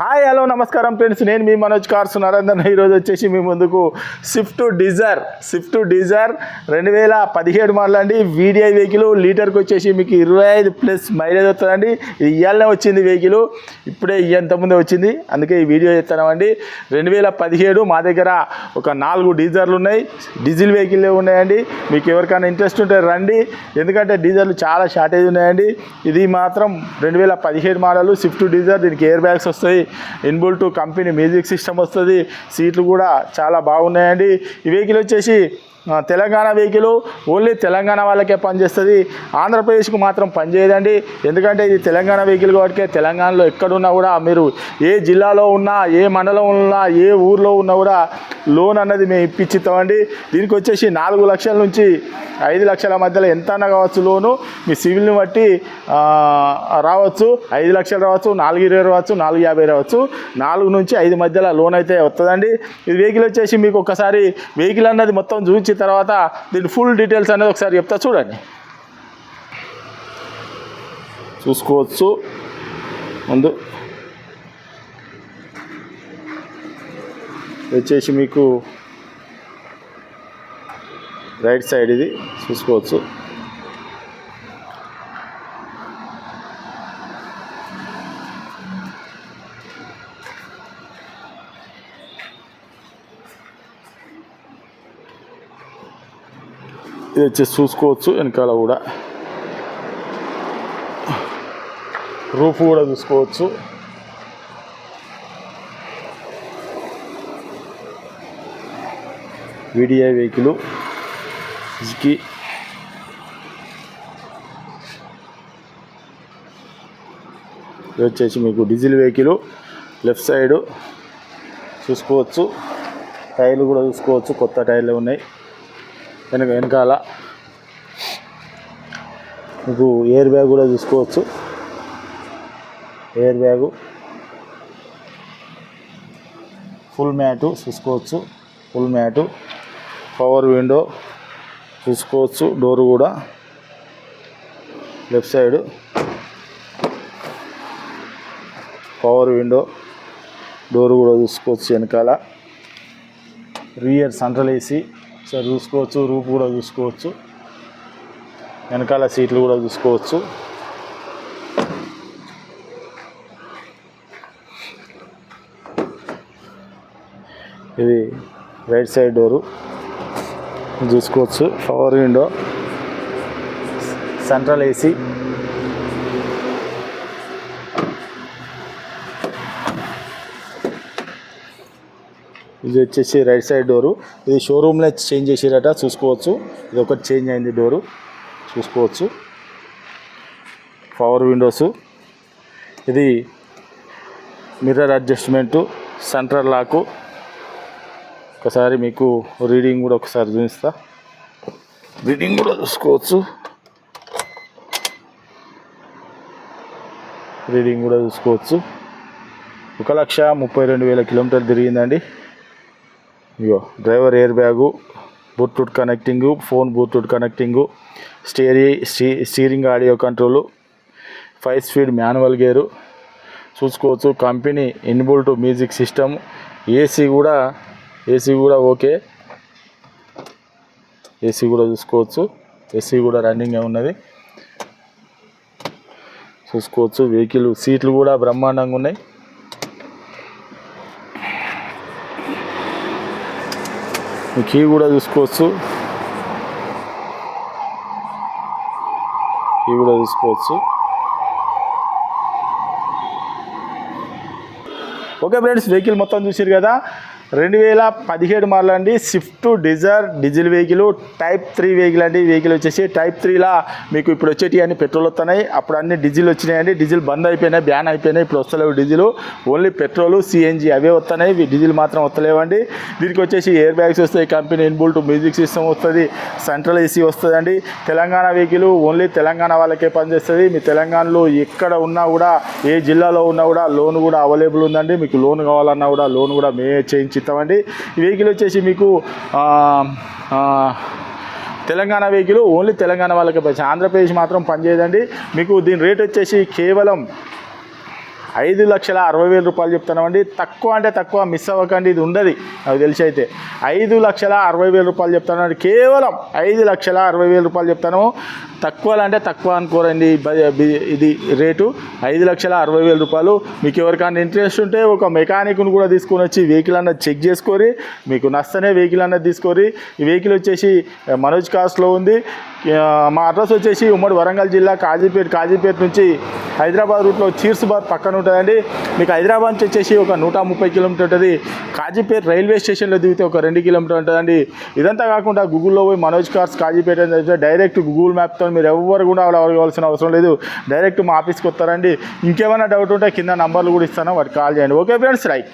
Hi hello నమస్కారం friends. నేను మీ Manoj cars Narender. ఈరోజు వచ్చేసి మీ ముందుకు స్విఫ్ట్ డిజైర్ స్విఫ్ట్ డిజైర్ రెండు వేల పదిహేడు మోడల్ అండి. వీడిఐ వెహికల్ లీటర్కి వచ్చేసి మీకు ఇరవై ఐదు ప్లస్ మైలేజ్ వస్తుందండి. ఇవాళనే వచ్చింది వెహికల్ ఇప్పుడే ఇంతకుముందే వచ్చింది. అందుకే ఈ వీడియో చేస్తున్నామండి. రెండు వేల పదిహేడు మా దగ్గర ఒక నాలుగు డీజర్లు ఉన్నాయి. డీజిల్ వెహికల్ ఉన్నాయండి. మీకు ఎవరికైనా ఇంట్రెస్ట్ ఉంటే రండి. ఎందుకంటే డీజర్లు చాలా షార్టేజ్ ఉన్నాయండి. ఇది మాత్రం రెండు వేల పదిహేడు మోడల్ స్విఫ్ట్ డీజర్ దీనికి ఎయిర్ బ్యాగ్స్ వస్తాయి. Inbuilt company music system వస్తుంది. సీట్లు కూడా చాలా బాగున్నాయండి. ఈ వెహికల్ వచ్చేసి తెలంగాణ వెహికల్ ఓన్లీ తెలంగాణ వాళ్ళకే పనిచేస్తుంది. ఆంధ్రప్రదేశ్కు మాత్రం పనిచేయదండి. ఎందుకంటే ఇది తెలంగాణ వెహికల్ కాబట్టి తెలంగాణలో ఎక్కడున్నా కూడా మీరు ఏ జిల్లాలో ఉన్నా ఏ మండలం ఉన్నా ఏ ఊర్లో ఉన్నా కూడా లోన్ అన్నది మేము ఇప్పించిస్తామండి దీనికి వచ్చేసి నాలుగు లక్షల నుంచి ఐదు లక్షల మధ్యలో ఎంత అన్న కావచ్చు లోను మీ సివిల్ని బట్టి రావచ్చు. ఐదు లక్షలు రావచ్చు నాలుగు ఇరవై రావచ్చు నాలుగు యాభై రావచ్చు. నాలుగు నుంచి ఐదు మధ్యలో లోన్ అయితే వస్తుందండి ఇది వెహికల్ వచ్చేసి మీకు ఒకసారి వెహికల్ అన్నది మొత్తం చూపించి తర్వాత దీని ఫుల్ డీటెయిల్స్ అనేది ఒకసారి చెప్తా చూడండి. చూసుకోవచ్చు. ముందు వచ్చేసి మీకు రైట్ సైడ్ ఇది చూసుకోవచ్చు. ఇది వచ్చేసి చూసుకోవచ్చు వెనకాల కూడా. రూఫ్ కూడా చూసుకోవచ్చు. వీడిఐ వెహికల్ సుజుకి ఇది వచ్చేసి మీకు డీజిల్ వెహికల్ లెఫ్ట్ సైడ్ చూసుకోవచ్చు. టైర్లు కూడా చూసుకోవచ్చు కొత్త టైర్లు ఉన్నాయి. వెనక వెనకాల మీకు ఎయిర్ బ్యాగ్ కూడా చూసుకోవచ్చు ఎయిర్ బ్యాగు ఫుల్ మ్యాటు చూసుకోవచ్చు. ఫుల్ మ్యాటు పవర్ విండో చూసుకోవచ్చు. డోర్ కూడా left side. Power window door కూడా చూసుకోవచ్చు వెనకాల. రియర్ సెంట్రల్ ఏసీ సార్ చూసుకోవచ్చు రూపు కూడా చూసుకోవచ్చు. వెనకాల సీట్లు కూడా చూసుకోవచ్చు. ఇది రైట్ సైడ్ డోరు. చూసుకోవచ్చు. Power window. Central AC. ఇది వచ్చేసి రైట్ సైడ్ డోరు ఇది షోరూమ్లో చేంజ్ చేసిరట చూసుకోవచ్చు. ఇది ఒకటి చేంజ్ అయింది డోరు చూసుకోవచ్చు. పవర్ విండోస్ ఇది మిర్రర్ అడ్జస్ట్మెంటు సెంట్రల్ లాకు ఒకసారి మీకు రీడింగ్ కూడా ఒకసారి చూపిస్తా. రీడింగ్ కూడా చూసుకోవచ్చు. రీడింగ్ కూడా చూసుకోవచ్చు. ఒక లక్ష ముప్పై రెండు వేల కిలోమీటర్లు తిరిగిందండి. ఇగో driver air bag Bluetooth connecting phone Bluetooth connecting స్టీరి స్టీ steering audio control five speed manual gear చూసుకోవచ్చు. Company inbuilt music system AC కూడా ఏసీ కూడా ఓకే. ఏసీ కూడా చూసుకోవచ్చు. ఏసీ కూడా రన్నింగ్ ఉన్నది. చూసుకోవచ్చు. వెహికల్ సీట్లు కూడా బ్రహ్మాండంగా ఉన్నాయి కీ కూడా చూసుకోవచ్చు కీ కూడా చూసుకోవచ్చు ఓకే ఫ్రెండ్స్ వెహికల్ మొత్తం చూసారు కదా? రెండు వేల పదిహేడు మోడల్ అండి. Swift Dzire diesel vehicle type three vehicle అండి. వెహికల్ వచ్చేసి టైప్ త్రీలా మీకు ఇప్పుడు వచ్చేటి అన్ని పెట్రోల్ వస్తున్నాయి. అప్పుడు అన్ని డీజిల్ వచ్చినాయండి. డీజిల్ బంద్ అయిపోయినాయి బ్యాన్ అయిపోయినాయి. ఇప్పుడు వస్తలేవు డీజిల్ ఓన్లీ పెట్రోల్ సిఎన్జి అవే వస్తున్నాయి. డీజిల్ మాత్రం వస్తలేవండి. దీనికి వచ్చేసి ఎయిర్ బ్యాగ్స్ వస్తాయి. కంపెనీ ఇన్బుల్ట్ మ్యూజిక్ సిస్టమ్ వస్తుంది. సెంట్రల్ ఏసీ వస్తుందండి. తెలంగాణ వెహికల్ ఓన్లీ తెలంగాణ వాళ్ళకే పనిచేస్తుంది. మీ తెలంగాణలో ఎక్కడ ఉన్నా కూడా ఏ జిల్లాలో ఉన్నా కూడా లోన్ కూడా అవైలబుల్ ఉందండి. మీకు లోన్ కావాలన్నా కూడా లోన్ కూడా మేమే చేయించిస్తామండి ఈ వెహికల్ వచ్చేసి మీకు తెలంగాణ వెహికల్ ఓన్లీ తెలంగాణ వాళ్ళకే ఆంధ్రప్రదేశ్ మాత్రం పనిచేయదండి మీకు దీని రేట్ వచ్చేసి కేవలం ఐదు లక్షల అరవై వేల రూపాయలు చెప్తున్నామండి. తక్కువ అంటే తక్కువ మిస్ అవ్వకండి ఇది ఉండదు. నాకు తెలిసి అయితే ఐదు లక్షల అరవై వేల రూపాయలు చెప్తానండి కేవలం ఐదు లక్షల అరవై వేల రూపాయలు చెప్తాను తక్కువ అంటే తక్కువ అనుకోరండి ఇది రేటు ఐదు లక్షల అరవై వేల రూపాయలు. మీకు ఎవరికైనా ఇంట్రెస్ట్ ఉంటే ఒక మెకానిక్ను కూడా తీసుకొని వచ్చి వెహికల్ అన్నది చెక్ చేసుకొని మీకు నచ్చనే వెహికల్ అన్నది తీసుకొని ఈ వెహికల్ వచ్చేసి మనోజ్ కాస్ట్లో ఉంది. మా అడ్రస్ వచ్చేసి ఉమ్మడి వరంగల్ జిల్లా కాజీపేట కాజీపేట నుంచి హైదరాబాద్ రూట్లో చీర్స్బాద్ పక్కన ఉంటుందండి. మీకు హైదరాబాద్ నుంచి వచ్చేసి ఒక నూట ముప్పై కిలోమీటర్ ఉంటుంది. కాజీపేట రైల్వే స్టేషన్లో దిగితే ఒక రెండు కిలోమీటర్ ఉంటుందండి. ఇదంతా కాకుండా గూగుల్లో పోయి మనోజ్ కార్స్ కాజీపేట అని చెప్తే డైరెక్ట్ గూగుల్ మ్యాప్తో మీరు ఎవరు కూడా అడగవలసిన అవసరం లేదు. డైరెక్ట్ మా ఆఫీస్కి వస్తారండి. ఇంకేమైనా డౌట్ ఉంటే కింద నంబర్లు కూడా ఇస్తాను. వాటికి కాల్ చేయండి. Okay friends right.